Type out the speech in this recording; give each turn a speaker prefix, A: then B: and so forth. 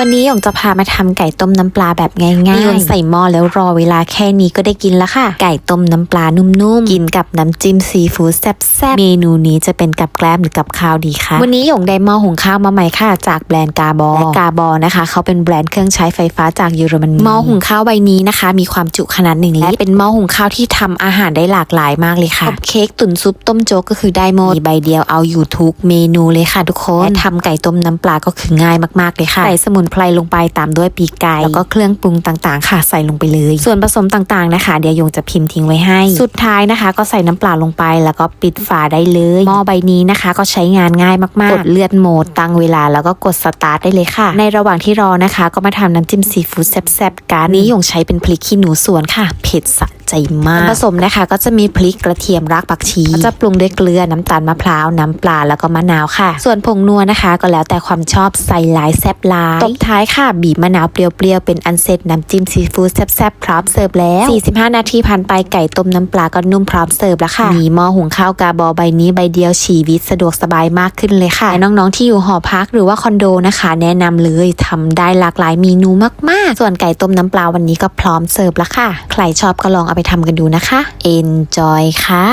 A: วันนี้หยงจะพามาทำไก่ต้มน้ำปลาแบบง่ายๆโยนใส่หม้อแล้วรอเวลาแค่นี้ก็ได้กินแล้วค่ะ ไก่ต้มน้ำปลานุ่มๆ กินกับน้ำจิ้มซีฟู้ดแซ่บๆ เมนูนี้จะเป็นกับแกล้มหรือกับข้าวดีคะวันนี้หยงได้หม้อหุงข้าวมาใหม่ค่ะ จากแบรนด์กาบอและกาบอนะคะ เขาเป็นแบรนด์เครื่องใช้ไฟฟ้าจากเยอรมนีหม้อหุงข้าวใบนี้นะคะ มีความจุขนาดหนึ่งลิตรและเป็นหม้อหุงข้าวที่ทำอาหารได้หลากหลายมากเลยค่ะอบเค้กตุ๋นซุปต้มโจ๊กก็คือได้หมดมีใบเดียวเอาอยู่ทุกเมนูเลยค่ะ ทุกคนและทำไก่ต้มน้ำปลาก็คือง่ายมากๆเลยค่ะใส่สมุนไพรลงไปตามด้วยปีกไก่แล้วก็เครื่องปรุงต่างๆ ค่ะใส่ลงไปเลย ส่วนผสมต่างๆนะคะ เดี๋ยวยงจะพิมพ์ทิ้งไว้ให้ สุดท้ายนะคะ ก็ใส่น้ำปลาลงไป แล้วก็ปิดฝาได้เลยหม้อใบนี้นะคะ ก็ใช้งานง่ายมากๆกดเลือดโหมดตั้งเวลาแล้วก็กดสตาร์ทได้เลยค่ะ ในระหว่างที่รอนะคะ ก็มาทำน้ำจิ้มซีฟู้ดแซ่บๆกันนี้ยงใช้เป็นพริกขี้หนูสวนค่ะเผ็ดสะ ใจมากส่วนผสมนะคะ ก็จะมีพริกกระเทียมรากผักชีก็จะปรุงด้วยเกลือน้ำตาลมะพร้าวน้ำปลาแล้วก็มะนาวค่ะ ส่วนผงนัวนะคะ ก็แล้วแต่ความชอบใส่หลายแซ่บหลายตบท้ายค่ะบีบมะนาวเปรี้ยวๆเป็นอันเสร็จน้ำจิ้มซีฟู้ดแซ่บๆพร้อมเสิร์ฟแล้ว 45 นาทีผ่านไปไก่ต้มน้ำปลาก็นุ่มพร้อมเสิร์ฟแล้วค่ะมีหม้อหุงข้าวกาบอใบนี้ใบเดียวชีวิตสะดวกสบายมากขึ้นเลยค่ะและน้องๆที่อยู่หอพักหรือว่าคอนโดนะคะ แนะนำเลยทำได้หลากหลายเมนูมากๆ ส่วนไก่ต้มน้ำปลาวันนี้ก็พร้อมเสิร์ฟแล้วค่ะ ใครชอบก็ลองเอาไปทำกันดูนะคะ Enjoy ค่ะ